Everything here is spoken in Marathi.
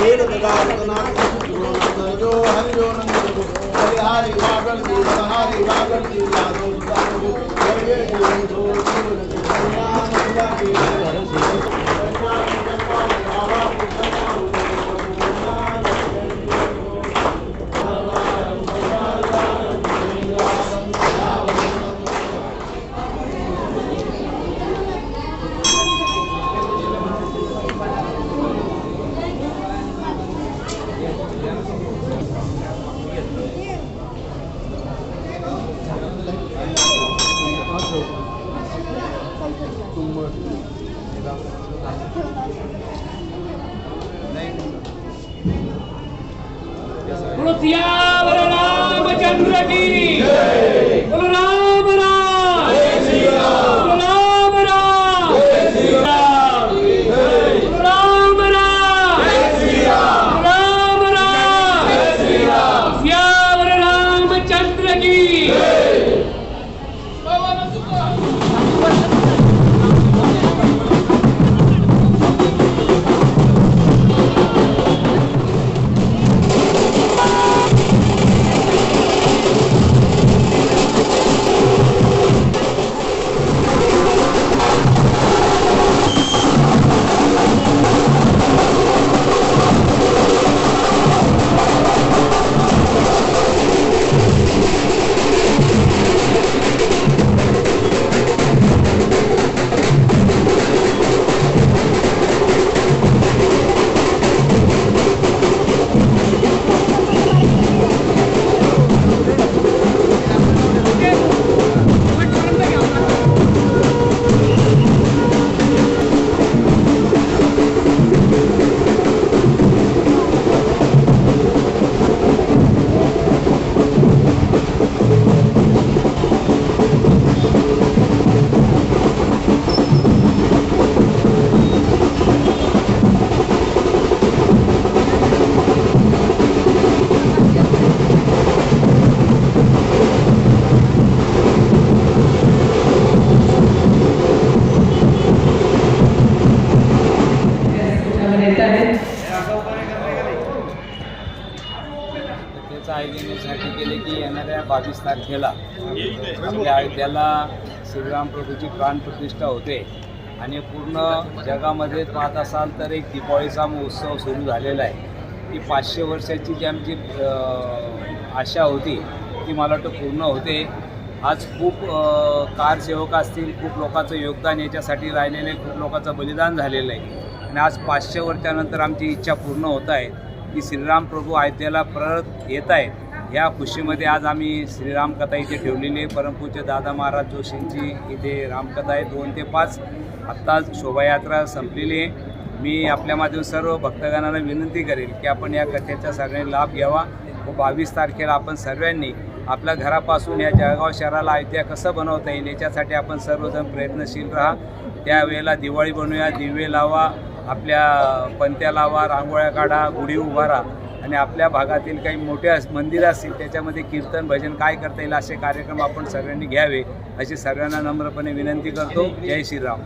పేరు ఉదాహరణ ¡Rusia! तर त्याचं केले की येणाऱ्या बावीस तारखेला आपल्या अयोध्याला श्रीराम प्रभूची प्राणप्रतिष्ठा होते. आणि पूर्ण जगामध्ये पाहत असाल तर एक दिपावळीचा महोत्सव सुरू झालेला आहे. ती पाचशे वर्षाची जी आमची आशा होती ती मला वाटतं पूर्ण होते. आज खूप कारसेवक असतील खूप लोकांचं योगदान याच्यासाठी राहिलेलं आहे खूप लोकांचं बलिदान झालेलं आहे. आणि आज पाचशे वर्षानंतर आमची इच्छा पूर्ण होत आहे. की श्रीराम प्रभू अयोध्येला परत येत आहेत. या खुशीमध्ये आज आम्ही श्रीराम कथा इथे ठेवलेली आहे. परमपूज्य दादा महाराज जोशींची इथे रामकथा आहे. दोन ते पाच आत्ता शोभायात्रा संपलेली आहे. मी आपल्या माध्यम सर्व भक्तगणांना विनंती करेल की आपण या कथेचा सगळ्यांनी लाभ घ्यावा. व बावीस तारखेला आपण सर्वांनी आपल्या घरापासून या जळगाव शहराला अयोध्या कसं बनवता येईल याच्यासाठी आपण सर्वजण प्रयत्नशील राहा. त्यावेळेला दिवाळी बनवूया दिवे लावा आपल्या पंत्या लावा रांगोळ्या काढा गुढी उभारा आणि आपल्या भागातील काही मोठे मंदिरं असतील त्याच्यामध्ये कीर्तन भजन काय करता येईल असे कार्यक्रम आपण सगळ्यांनी घ्यावे अशी सगळ्यांना नम्रपणे विनंती करतो. जय श्रीराम.